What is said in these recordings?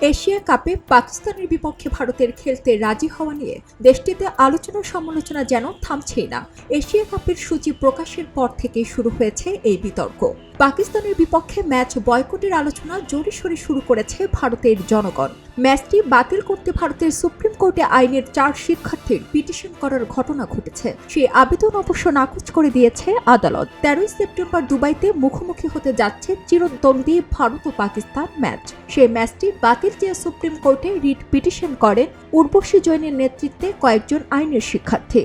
Asia কাপে পাকিস্তানের বিপক্ষে ভারতের খেলতে রাজি হওয়া নিয়ে দেশটিতে আলোচনা সমালোচনা যেন থামছেই না। এশিয়া কাপের সূচি প্রকাশের পর থেকেই শুরু হয়েছে এই বিতর্ক। পাকিস্তানের বিপক্ষে ম্যাচ বয়কটের আলোচনা জোরে সোরে শুরু করেছে ভারতের জনগণ। ম্যাচটি বাতিল করতে ভারতের সুপ্রিম কোর্টে আইনের চার শিক্ষার্থীর পিটিশন করার ঘটনা ঘটেছে। সেই আবেদন অবশ্য নাকচ করে দিয়েছে আদালত। তেরোই সেপ্টেম্বর দুবাইতে মুখোমুখি হতে যাচ্ছে চিরদ্বন্দ্বী ভারত ও পাকিস্তান ম্যাচ। সেই ম্যাচটি বাতিল চেয়ে সুপ্রিম কোর্টে রিট পিটিশন করেন উর্বশী জৈনের নেতৃত্বে কয়েকজন আইনের শিক্ষার্থী।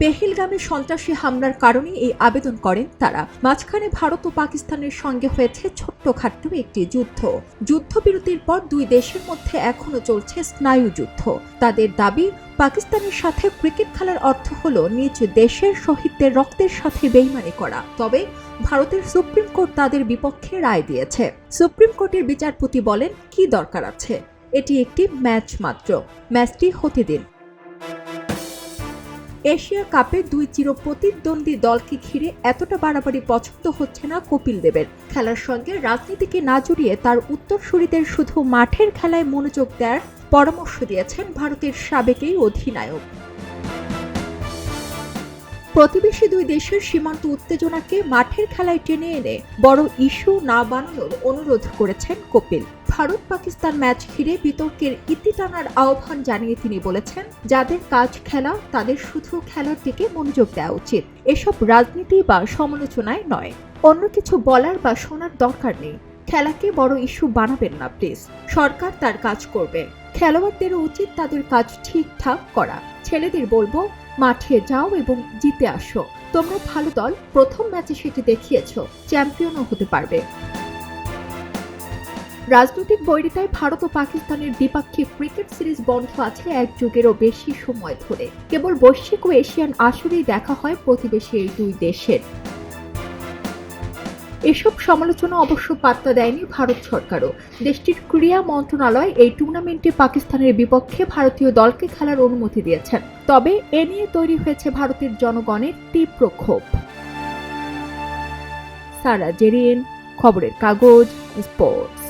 পেহেলগামে সন্ত্রাসী হামলার কারণে এই আবেদন করেন তারা। মাঝখানে ভারত ও পাকিস্তানের সঙ্গে হয়েছে ছোট্টখাট্ট একটি যুদ্ধ। যুদ্ধবিরতির পর দুই দেশের মধ্যে এখনও চলছে স্নায়ু যুদ্ধ। তাদের দাবি, পাকিস্তানের সাথে ক্রিকেট খেলার অর্থ হল নিজ দেশের শহীদদের রক্তের সাথে বেইমানি করা। তবে ভারতের সুপ্রিম কোর্ট তাদের বিপক্ষে রায় দিয়েছে। সুপ্রিম কোর্টের বিচারপতি বলেন, কি দরকার আছে? এটি একটি ম্যাচ মাত্র। ম্যাচটি হতে দিন। এশিয়া কাপে দুই চির প্রতিদ্বন্দ্বী দলকে ঘিরে এতটা বাড়াবাড়ি পছন্দ হচ্ছে না কপিল দেবের। খেলার সঙ্গে রাজনীতিকে না জড়িয়ে তার উত্তরসূরিদের শুধু মাঠের খেলায় মনোযোগ দেওয়ার পরামর্শ দিয়েছেন ভারতের সাবেক এই অধিনায়ক। প্রতিবেশী দুই দেশের সীমান্ত উত্তেজনাকে মাঠের খেলায় টেনে এনে বড় ইস্যু না বানানোর অনুরোধ করেছেন কপিল। ভারত পাকিস্তান ম্যাচ ঘিরে বিতর্কের ইতি টানার আহ্বান জানিয়ে তিনি বলেছেন, যাদের কাজ খেলা, তাদের শুধু খেলার দিকে মনোযোগ দেওয়া উচিত। এসব রাজনীতি বা সমালোচনায় নয়। অন্য কিছু বলার বা শোনার দরকার নেই। খেলাকে বড় ইস্যু বানাবেন না, প্লিজ। সরকার তার কাজ করবে। খেলোয়াড়দেরও উচিত তাদের কাজ ঠিকঠাক করা। ছেলেদের বলব, মাঠে যাও এবং জিতে আসো। তোমরা ভালো দল, প্রথম ম্যাচে সেটি দেখিয়েছ। চ্যাম্পিয়নও হতে পারবে। রাজনৈতিক বৈরিতায় ভারত ও পাকিস্তানের দ্বিপাক্ষিক ক্রিকেট সিরিজ বন্ধ আছে এক যুগেরও বেশি সময় ধরে। কেবল বৈশ্বিক ও এশিয়ান আসরেই দেখা হয় প্রতিবেশী এই দুই দেশের। এসব সমালোচনা অবশ্য পাত্তা দেয়নি ভারত সরকারও। দেশটির ক্রীড়া মন্ত্রণালয় এই টুর্নামেন্টে পাকিস্তানের বিপক্ষে ভারতীয় দলকে খেলার অনুমতি দিয়েছেন। তবে এ নিয়ে তৈরি হয়েছে ভারতের জনগণের তীব্র ক্ষোভ। সারা জেরিন, খবরের কাগজ, স্পোর্টস।